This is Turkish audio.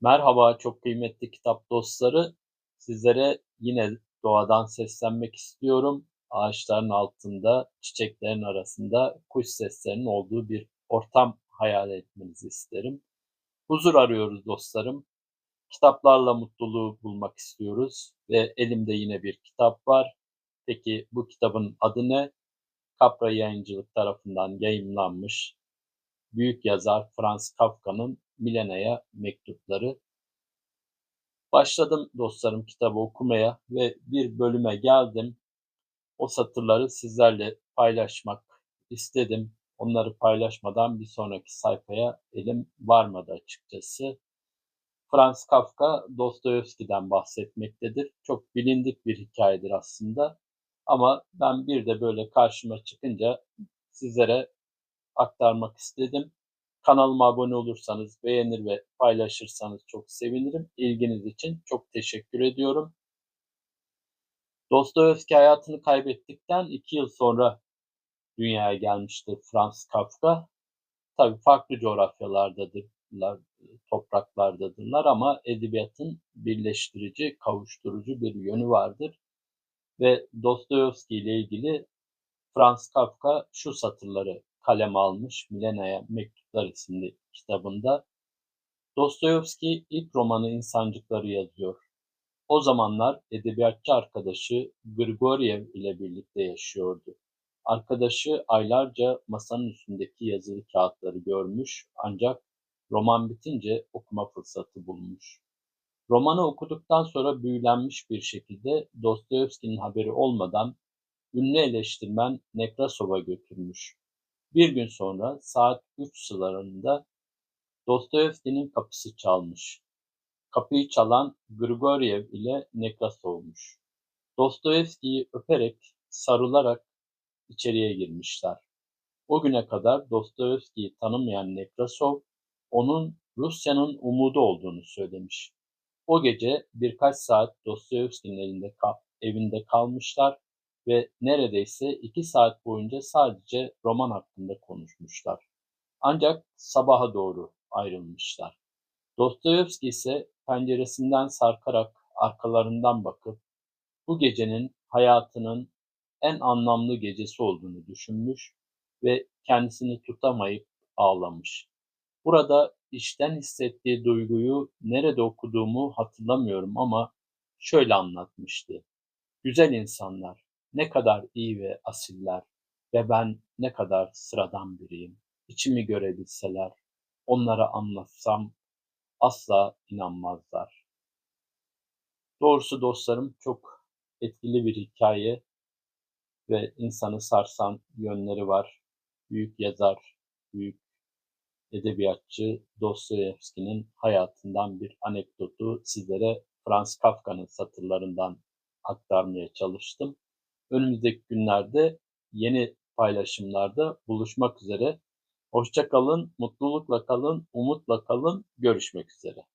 Merhaba çok kıymetli kitap dostları. Sizlere yine doğadan seslenmek istiyorum. Ağaçların altında, çiçeklerin arasında kuş seslerinin olduğu bir ortam hayal etmenizi isterim. Huzur arıyoruz dostlarım. Kitaplarla mutluluğu bulmak istiyoruz ve elimde yine bir kitap var. Peki bu kitabın adı ne? Capra Yayıncılık tarafından yayımlanmış büyük yazar Franz Kafka'nın Milena'ya mektupları. Başladım dostlarım kitabı okumaya ve bir bölüme geldim. O satırları sizlerle paylaşmak istedim. Onları paylaşmadan bir sonraki sayfaya elim varmadı açıkçası. Franz Kafka Dostoyevski'den bahsetmektedir. Çok bilindik bir hikayedir aslında. Ama ben bir de böyle karşıma çıkınca sizlere aktarmak istedim. Kanalıma abone olursanız, beğenir ve paylaşırsanız çok sevinirim. İlginiz için çok teşekkür ediyorum. Dostoyevski hayatını kaybettikten iki yıl sonra dünyaya gelmiştir Franz Kafka. Tabii farklı coğrafyalardadırlar, topraklardadırlar ama edebiyatın birleştirici, kavuşturucu bir yönü vardır. Ve Dostoyevski ile ilgili Franz Kafka şu satırları kalem almış Milena'ya Mektuplar isimli kitabında. Dostoyevski ilk romanı İnsancıkları yazıyor. O zamanlar edebiyatçı arkadaşı Grigoriev ile birlikte yaşıyordu. Arkadaşı aylarca masanın üstündeki yazılı kağıtları görmüş ancak roman bitince okuma fırsatı bulmuş. Romanı okuduktan sonra büyülenmiş bir şekilde Dostoyevski'nin haberi olmadan ünlü eleştirmen Nekrasov'a götürmüş. Bir gün sonra saat üç sıralarında Dostoyevski'nin kapısı çalmış. Kapıyı çalan Grigoriev ile Nekrasov'muş. Dostoyevski'yi öperek, sarılarak içeriye girmişler. O güne kadar Dostoyevski'yi tanımayan Nekrasov, onun Rusya'nın umudu olduğunu söylemiş. O gece birkaç saat Dostoyevski'nin elinde evinde kalmışlar ve neredeyse iki saat boyunca sadece roman hakkında konuşmuşlar. Ancak sabaha doğru ayrılmışlar. Dostoyevski ise penceresinden sarkarak arkalarından bakıp bu gecenin hayatının en anlamlı gecesi olduğunu düşünmüş ve kendisini tutamayıp ağlamış. Burada içten hissettiği duyguyu nerede okuduğumu hatırlamıyorum ama şöyle anlatmıştı. Güzel insanlar, ne kadar iyi ve asiller ve ben ne kadar sıradan biriyim. İçimi görebilseler, onlara anlatsam asla inanmazlar. Doğrusu dostlarım çok etkili bir hikaye ve insanı sarsan yönleri var. Büyük yazar, büyük edebiyatçı Dostoyevski'nin hayatından bir anekdotu sizlere Franz Kafka'nın satırlarından aktarmaya çalıştım. Önümüzdeki günlerde yeni paylaşımlarda buluşmak üzere. Hoşça kalın, mutlulukla kalın, umutla kalın. Görüşmek üzere.